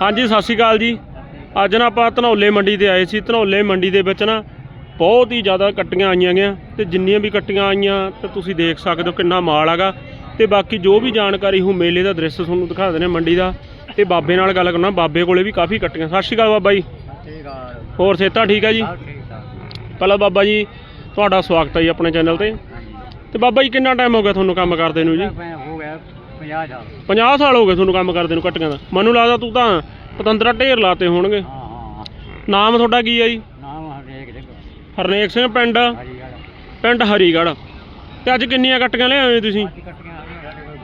ਹਾਂਜੀ ਸਤਿ ਸ਼੍ਰੀ ਅਕਾਲ ਜੀ। ਅੱਜ ਨਾ ਆਪਾਂ ਧਨੌਲੇ ਮੰਡੀ ਤੇ ਆਏ ਸੀ। ਧਨੌਲੇ ਮੰਡੀ ਦੇ ਵਿੱਚ ਨਾ ਬਹੁਤ ਹੀ ਜ਼ਿਆਦਾ ਕੱਟੀਆਂ ਆਈਆਂ ਗੀਆਂ ਤੇ ਜਿੰਨੀਆਂ ਵੀ ਕੱਟੀਆਂ ਆਈਆਂ ਤੇ ਤੁਸੀਂ ਦੇਖ ਸਕਦੇ ਹੋ ਕਿੰਨਾ ਮਾਲ ਹੈਗਾ। ਤੇ ਬਾਕੀ ਜੋ ਵੀ ਜਾਣਕਾਰੀ ਹੋ ਮੇਲੇ ਦਾ ਦ੍ਰਿਸ਼ ਤੁਹਾਨੂੰ ਦਿਖਾ ਦਿੰਦੇ ਮੰਡੀ ਦਾ। ਤੇ ਬਾਬੇ ਨਾਲ ਗੱਲ ਕਰਨਾ ਬਾਬੇ ਕੋਲੇ ਵੀ ਕਾਫੀ ਕੱਟੀਆਂ। ਸਤਿ ਸ਼੍ਰੀ ਅਕਾਲ ਬਾਬਾ ਜੀ। ਠੀਕ ਆ। ਹੋਰ ਸੇਤਾ ਠੀਕ ਹੈ ਜੀ? ਪਹਿਲਾਂ ਬਾਬਾ ਜੀ ਤੁਹਾਡਾ ਸਵਾਗਤ ਹੈ ਜੀ ਆਪਣੇ ਚੈਨਲ ਤੇ। ਤੇ ਬਾਬਾ ਜੀ ਕਿੰਨਾ ਟਾਈਮ ਹੋ ਗਿਆ ਤੁਹਾਨੂੰ ਕੰਮ ਕਰਦੇ ਨੂੰ ਜੀ? 50 ਸਾਲ 50 ਸਾਲ ਹੋ ਗਏ ਤੁਹਾਨੂੰ ਕੰਮ ਕਰਦੇ ਨੂੰ ਕੱਟੀਆਂ ਦਾ। ਮੈਨੂੰ ਲੱਗਦਾ ਤੂੰ ਤਾਂ ਪਤੰਦਰਾ ਢੇਰ ਲਾਤੇ ਹੋਣਗੇ। ਹਾਂ ਹਾਂ। ਨਾਮ ਤੁਹਾਡਾ ਕੀ ਹੈ ਜੀ? ਨਾਮ ਹਰਨੇਕ ਸਿੰਘ। ਪਿੰਡ? ਪਿੰਡ ਹਰੀਗੜ੍ਹ। ਤੇ ਅੱਜ ਕਿੰਨੀਆਂ ਕੱਟੀਆਂ ਲਿਆਏ ਤੁਸੀਂ? ਅੱਜ ਕੱਟੀਆਂ ਆ ਗਈਆਂ ਸਾਡੇ ਕੋਲ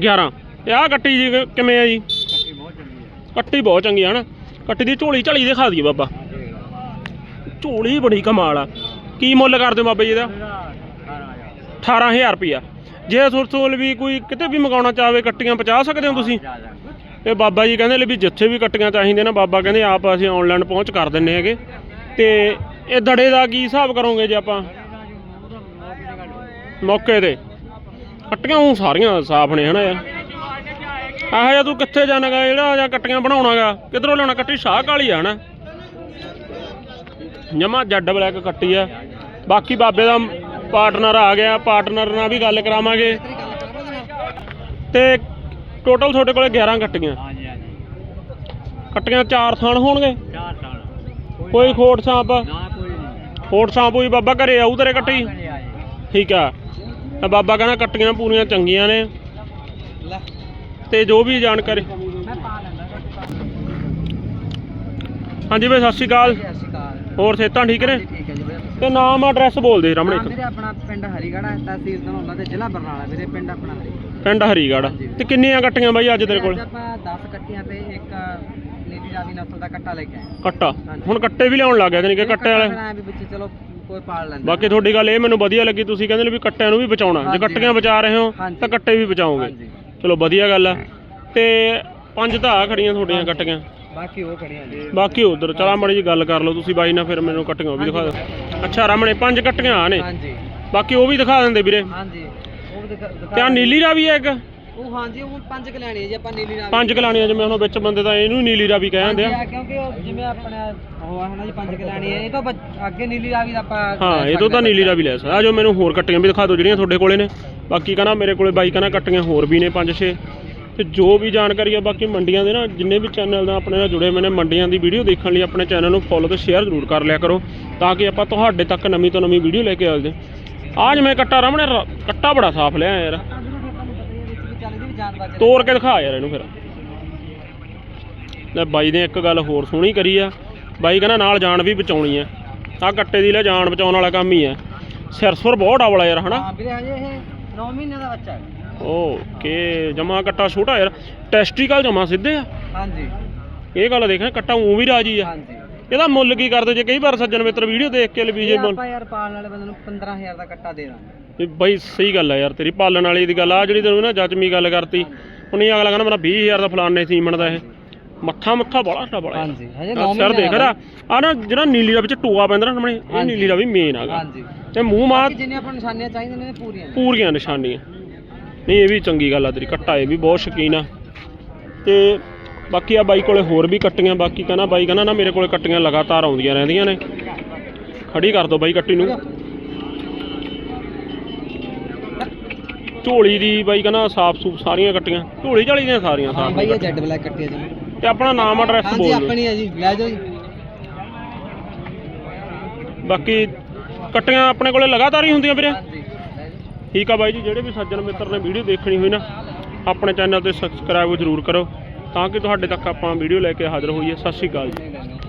11 11 ਤੇ ਆਹ ਕੱਟੀ ਜੀ ਕਿ- ਕਿਵੇਂ ਆ ਜੀ? ਕੱਟੀ ਬਹੁਤ ਚੰਗੀ ਹੈ ਕੱਟੀ ਬਹੁਤ ਚੰਗੀ ਆ ਹਨਾ? ਕੱਟੀ ਦੀ ਝੋਲੀ ਝਾਲੀ ਦਿਖਾ ਦਈਏ ਬਾਬਾ। ਹਾਂ ਆ ਝੋਲੀ ਬੜੀ ਕਮਾਲ ਆ। ਕੀ ਮੁੱਲ ਕਰਦੇ ਹੋ ਬਾਬਾ ਜੀ ਇਹਦਾ? ਇਹਦਾ 18000 18000 ਰੁਪਿਆ ਜੇ ਸੁਰਸੋਲ ਵੀ ਕੋਈ ਕਿਤੇ ਵੀ ਮੰਗਾਉਣਾ ਚਾਹਵੇ ਕੱਟੀਆਂ ਪਹੁੰਚਾ ਸਕਦੇ ਹੋ ਤੁਸੀਂ? ਤੇ ਬਾਬਾ ਜੀ ਕਹਿੰਦੇ ਲੈ ਵੀ ਜਿੱਥੇ ਵੀ ਕੱਟੀਆਂ ਚਾਹੀਦੇ ਨਾ ਬਾਬਾ ਕਹਿੰਦੇ ਆਪ ਅਸੀਂ ਆਨਲਾਈਨ ਪਹੁੰਚ ਕਰ ਦਿੰਨੇ ਹੈਗੇ। ਤੇ ਇਹ ਦੜੇ ਦਾ ਕੀ ਹਿਸਾਬ ਕਰੋਗੇ ਜੇ ਆਪਾਂ? ਮੌਕੇ ਤੇ। ਕੱਟੀਆਂ ਉਹ ਸਾਰੀਆਂ ਸਾਫ਼ ਨੇ ਹਨਾ ਯਾਰ। ਆਹ ਜਾਂ ਤੂੰ ਕਿੱਥੇ ਜਾਣਾਗਾ ਜਿਹੜਾ ਜਾਂ ਕੱਟੀਆਂ ਬਣਾਉਣਾਗਾ? ਕਿਧਰੋਂ ਲਿਆਉਣਾ? ਕੱਟੀ ਸ਼ਾਹ ਕਾਲੀ ਆ ਹਨਾ। ਜਮਾ ਜੱਡ ਬਲੈਕ ਕੱਟੀ ਆ। ਬਾਕੀ ਬਾਬੇ ਦਾ ਪਾਰਟਨਰ ਆ ਗਿਆ ਪਾਰਟਨਰ ਨਾਲ ਵੀ ਗੱਲ ਕਰਾਵਾਂਗੇ। ਤੇ ਟੋਟਲ ਤੁਹਾਡੇ ਕੋਲੇ 11 ਕੱਟੀਆਂ। ਹਾਂਜੀ ਹਾਂਜੀ। ਕੱਟੀਆਂ ਚਾਰ ਥਾਣ ਹੋਣਗੇ? ਚਾਰ ਸਾਲ ਕੋਈ ਖੋਟ ਸਾਂਪ ਨਾ ਕੋਈ ਨਹੀਂ। ਖੋਟ ਸਾਂਪ ਹੋਈ ਬਾਬਾ ਘਰੇ ਆਊ ਤੇਰੇ ਕੱਟੀ? ਠੀਕ ਆ। ਤਾਂ ਬਾਬਾ ਕਹਿੰਦਾ ਕੱਟੀਆਂ ਪੂਰੀਆਂ ਚੰਗੀਆਂ ਨੇ। ਲੈ। ਤੇ ਜੋ ਵੀ ਜਾਣਕਾਰੀ ਮੈਂ ਪਾ ਲੈਂਦਾ ਹਾਂਜੀ ਬਈ ਸਤਿ ਸ਼੍ਰੀ ਅਕਾਲ। ਸਤਿ ਸ਼੍ਰੀ ਅਕਾਲ। ਹੋਰ ਸਿਹਤਾਂ ਠੀਕ ਨੇ? ਤੇ ਨਾਮ ਐਡਰੈਸ ਬੋਲ ਦੇ ਰਮਣੇ ਨਾਮ ਵੀਰੇ ਆਪਣਾ ਪਿੰਡ ਹਰੀਗੜ੍ਹ ਹੈ ਤਹਿਸੀਲ ਧਨੌਲਾ ਤੇ ਜ਼ਿਲ੍ਹਾ ਬਰਨਾਲਾ ਵੀਰੇ ਪਿੰਡ ਆਪਣਾ ਹਰੀਗੜ੍ਹ। ਪਿੰਡ ਹਰੀਗੜ੍ਹ। ਤੇ ਕਿੰਨੀਆਂ ਕੱਟੀਆਂ ਬਾਈ ਅੱਜ ਤੇਰੇ ਕੋਲ? ਅੱਜ ਆਪਾਂ 10 ਕੱਟੀਆਂ ਤੇ ਇੱਕ ਨੀਲੀ ਰਾਵੀ ਨਸਲ ਦਾ ਕੱਟਾ ਲੈ ਕੇ ਆਏ। ਕੱਟਾ? ਹੁਣ ਕੱਟੇ ਵੀ ਲਿਆਉਣ ਲੱਗ ਗਏ ਜਾਣੀ ਕਿ ਕੱਟੇ ਵਾਲੇ। ਵੀ ਵਿੱਚ ਚਲੋ ਕੋਈ ਪਾਲ ਲੈਂਦਾ ਬਾਕੀ ਤੁਹਾਡੀ ਗੱਲ ਇਹ ਮੈਨੂੰ ਵਧੀਆ ਲੱਗੀ ਤੁਸੀਂ ਕਹਿੰਦੇ ਨੇ ਵੀ ਕੱਟਿਆਂ ਨੂੰ ਵੀ ਬਚਾਉਣਾ। ਜੇ ਕੱਟੀਆਂ ਬਚਾ ਰਹੇ ਹੋ। ਤਾਂ ਕੱਟੇ ਵੀ ਬਚਾਓਗੇ। ਚਲੋ ਵਧੀਆ ਗੱਲ ਆ ਤੇ ਪੰਜ ਆਹ ਖੜੀਆਂ ਤੁਹਾਡੀਆਂ ਕੱਟੀਆਂ। ਬਾਕੀ ਉਹ ਖੜੀਆਂ ਬਾਕੀ ਉਧਰ ਚਲਾ ਮਾੜੀ ਜੀ ਗੱਲ ਕਰ ਲਓ ਤੁਸੀਂ ਬਾਈ ਨਾਲ ਫਿਰ ਮੈਨੂੰ ਕੱਟੀਆਂ ਉਹ ਵੀ ਦਿਖਾ ਦਿਓ। ਅੱਛਾ ਰਮਣੇ ਪੰਜ ਕੱਟੀਆਂ ਆ ਨੇ। ਹਾਂਜੀ। ਬਾਕੀ ਉਹ ਵੀ ਦਿਖਾ ਦਿੰਦੇ ਵੀਰੇ। ਹਾਂਜੀ ਉਹ ਦਿਖਾ- ਤੇ ਆ ਨੀਲੀ ਰਾ ਵੀ ਹੈ ਇੱਕ? ਉਹ ਹਾਂਜੀ ਉਹ ਪੰਜ ਕਲਿਆਣੀ ਹੈ ਜੀ ਆਪਾਂ ਨੀਲੀ ਰਾਵੀ। ਪੰਜ ਕਲਾਣੀਆਂ ਜਿਵੇਂ ਹੁਣ ਵਿੱਚ ਬੰਦੇ ਤਾਂ ਇਹਨੂੰ ਨੀਲੀ ਰਾ ਵੀ ਆ। ਆ ਕਿਉਂਕਿ ਉਹ ਜਿਵੇਂ ਆਪਣਾ ਉਹ ਹੈ ਨਾ ਜੀ ਪੰਜ ਕਲਿਆਣੀ ਹੈ ਇਹ ਤੋਂ ਅੱਗੇ ਨੀਲੀ ਰਾਵੀ ਦਾ ਆਪਾਂ ਹਾਂ ਇਹ ਤੋਂ ਤਾਂ ਨੀਲੀ ਰਾ ਵੀ ਲੈ ਸਕਦਾ ਆ। ਜੋ ਮੈਨੂੰ ਹੋਰ ਕੱਟੀਆਂ ਵੀ ਦਿਖਾ ਦਿਓ ਜਿਹੜੀਆਂ ਤੁਹਾਡੇ ਕੋਲੇ ਨੇ। ਬਾਕੀ ਕਹਿੰਦਾ ਮੇਰੇ ਕੋਲੇ ਬਾਈ ਕਹਿੰਦਾ ਕੱਟੀਆਂ ਹੋਰ ਵੀ ਨੇ ਪੰਜ ਛੇ। ਤੇ ਜੋ ਵੀ ਜਾਣਕਾਰੀ ਆ ਬਾਕੀ ਮੰਡੀਆਂ ਦੇ ਨਾ ਜਿੰਨੇ ਵੀ ਚੈਨਲ ਦਾ ਆਪਣੇ ਨਾਲ ਜੁੜੇ ਹੋਏ ਨੇ ਮੰਡੀਆਂ ਦੀ ਵੀਡੀਓ ਦੇਖਣ ਲਈ ਆਪਣੇ ਚੈਨਲ ਨੂੰ ਫੋਲੋ ਤੇ ਸ਼ੇਅਰ ਜ਼ਰੂਰ ਕਰ ਲਿਆ ਕਰੋ। ਤਾਂ ਕਿ ਆਪਾਂ ਤੁਹਾਡੇ ਤੱਕ ਨਵੀਂ ਤੋਂ ਨਵੀਂ ਵੀਡੀਓ ਲੈ ਕੇ ਆਉਂਦੇ। ਆਜ ਮੈਂ ਕੱਟਾ ਰਮਣੇ ਕੱਟਾ ਬੜਾ ਸਾਫ਼ ਲਿਆ ਯਾਰ। ਤੋੜ ਕੇ ਦਿਖਾ ਯਾਰ ਇਹਨੂੰ ਫਿਰ। ਲੈ ਬਾਈ ਨੇ ਇੱਕ ਗੱਲ ਹੋਰ ਸੋਹਣੀ ਕਰੀ ਆ। ਬਾਈ ਕਹਿੰਦਾ ਨਾਲ ਜਾਨ ਵੀ ਬਚਾਉਣੀ ਆ। ਆ ਕੱਟੇ ਦੀ ਲੈ ਜਾਨ ਬਚਾਉਣ ਵਾਲਾ ਕੰਮ ਹੀ ਆ। ਸਿਰਸੁਰ ਬਹੁਤ ਡਬਲ ਆ ਯਾਰ ਹਨਾ? ਹਾਂ ਵੀਰੇ ਹਜੇ ਇਹ 9 ਮਹੀਨੇ ਦਾ ਬੱਚਾ ਹੈ। ਓਕੇ ਜਮਾ ਕੱਟਾ ਛੋਟਾ ਯਾਰ। ਟੈਸਟੀਕਲ ਜਮਾ ਸਿੱਧੇ ਆ। ਹਾਂਜੀ। ਇਹ ਗੱਲ ਦੇਖਣਾ ਕੱਟਾ ਉਂ ਵੀ ਰਾਜੀ ਆ। ਹਾਂਜੀ। ਇਹਦਾ ਮੁੱਲ ਕੀ ਕਰਦੇ ਜੇ ਕਈ ਵਾਰ ਸੱਜਣ ਮਿੱਤਰ ਵੀਡੀਓ ਦੇਖ ਕੇ ਲਵੀਜੇ ਮੁੱਲ? ਆਪਾਂ ਯਾਰ ਪਾਲਣ ਵਾਲੇ ਬੰਦੇ ਨੂੰ 15000 ਦਾ ਕੱਟਾ ਦੇ ਦਾਂਗੇ। ਵੀ ਬਾਈ ਸਹੀ ਗੱਲ ਆ ਯਾਰ ਤੇਰੀ ਪਾਲਣ ਵਾਲੀ ਦੀ ਗੱਲ ਆ ਜਿਹੜੀ ਤੈਨੂੰ ਨਾ ਜੱਜਮੀ ਗੱਲ ਕਰਤੀ। ਹੁਣ ਇਹ ਅਗਲਾ ਕਹਿੰਦਾ ਮੇਰਾ 20000 ਦਾ ਫਲਾਣੇ ਸੀਮਣ ਦਾ ਇਹ। ਮੱਥਾ ਮੱਥਾ ਬੜਾ ਡਾ ਬੜਾ ਹਾਂਜੀ ਹਜੇ ਆ 9 ਸਿਰ ਮਹੀਨੇ ਦੇਖ ਰਾ ਆ ਨਾ ਜਿਹੜਾ ਨੀਲੀ ਦਾ ਵਿੱਚ ਟੋਆ ਪੈਂਦਾ ਨਾ ਸਾਹਮਣੇ ਇਹ। ਨੀਲੀ ਦਾ ਵੀ ਮੇਨ ਹੈਗਾ। ਹਾਂਜੀ। ਤੇ ਮੂੰਹ ਮਾਂ ਬਾਕੀ ਜਿੰਨੇ ਆਪਾਂ ਨਿਸ਼ਾਨੀਆਂ ਚਾਹੀਦੀਆਂ ਨੇ ਪੂਰੀਆਂ ਪੂਰੀਆਂ ਨਿਸ਼ਾਨੀਆਂ। ਨਹੀਂ ਇਹ ਵੀ ਚੰਗੀ ਗੱਲ ਆ ਤੇਰੀ ਕੱਟਾ ਇਹ ਵੀ ਬਹੁਤ ਸ਼ਕੀਨ ਆ। ਤੇ ਬਾਕੀ ਆ ਬਾਈ ਕੋਲੇ ਹੋਰ ਵੀ ਕੱਟੀਆਂ ਬਾਕੀ ਕਹਿੰਦਾ ਬਾਈ ਕਹਿੰਦਾ ਨਾ ਮੇਰੇ ਕੋਲੇ ਕੱਟੀਆਂ ਲਗਾਤਾਰ ਆਉਂਦੀਆਂ ਰਹਿੰਦੀਆਂ ਨੇ। ਖੜੀ ਕਰ ਦੋ ਬਾਈ ਕੱਟੀ ਨੂੰ। ਝੋਲੀ ਦੀ ਬਾਈ ਕਹਿੰਦਾ ਸਾਫ਼ ਸੂਫ ਸਾਰੀਆਂ ਕੱਟੀਆਂ ਝੋਲੀ ਝਾਲੀ ਦੀਆਂ ਸਾਰੀਆਂ ਸਾਫ਼ ਬਾਈ ਇਹ ਜੈਡ ਬਲੈਕ ਕੱਟੀ ਹੈ ਜੀ। ਤੇ ਆਪਣਾ ਨਾਮ ਐਡਰੈਸ ਹਾਂਜੀ ਬੋਲ ਦਿਓ। ਆਪਣੀ ਹੈ ਜੀ ਲੈ ਜਾਓ ਜੀ। ਬਾਕੀ ਕੱਟੀਆਂ ਆਪਣੇ ਕੋਲੇ ਲਗਾਤਾਰ ਹੀ ਹੁੰਦੀਆਂ ਵੀਰੇ। ਹਾਂਜੀ ਠੀਕ ਆ ਬਾਈ ਜੀ ਜਿਹੜੇ ਵੀ ਸੱਜਣ ਮਿੱਤਰ ਨੇ ਵੀਡੀਓ ਦੇਖਣੀ ਹੋਈ ਨਾ ਆਪਣੇ ਚੈਨਲ ਤੇ ਸਬਸਕ੍ਰਾਈਬ ਜ਼ਰੂਰ ਕਰੋ। ਤਾਂ ਕਿ ਤੁਹਾਡੇ ਤੱਕ ਆਪਾਂ ਵੀਡੀਓ ਲੈ ਕੇ ਹਾਜ਼ਰ ਹੋਈਏ। ਸਤਿ ਸ਼੍ਰੀ ਅਕਾਲ ਜੀ।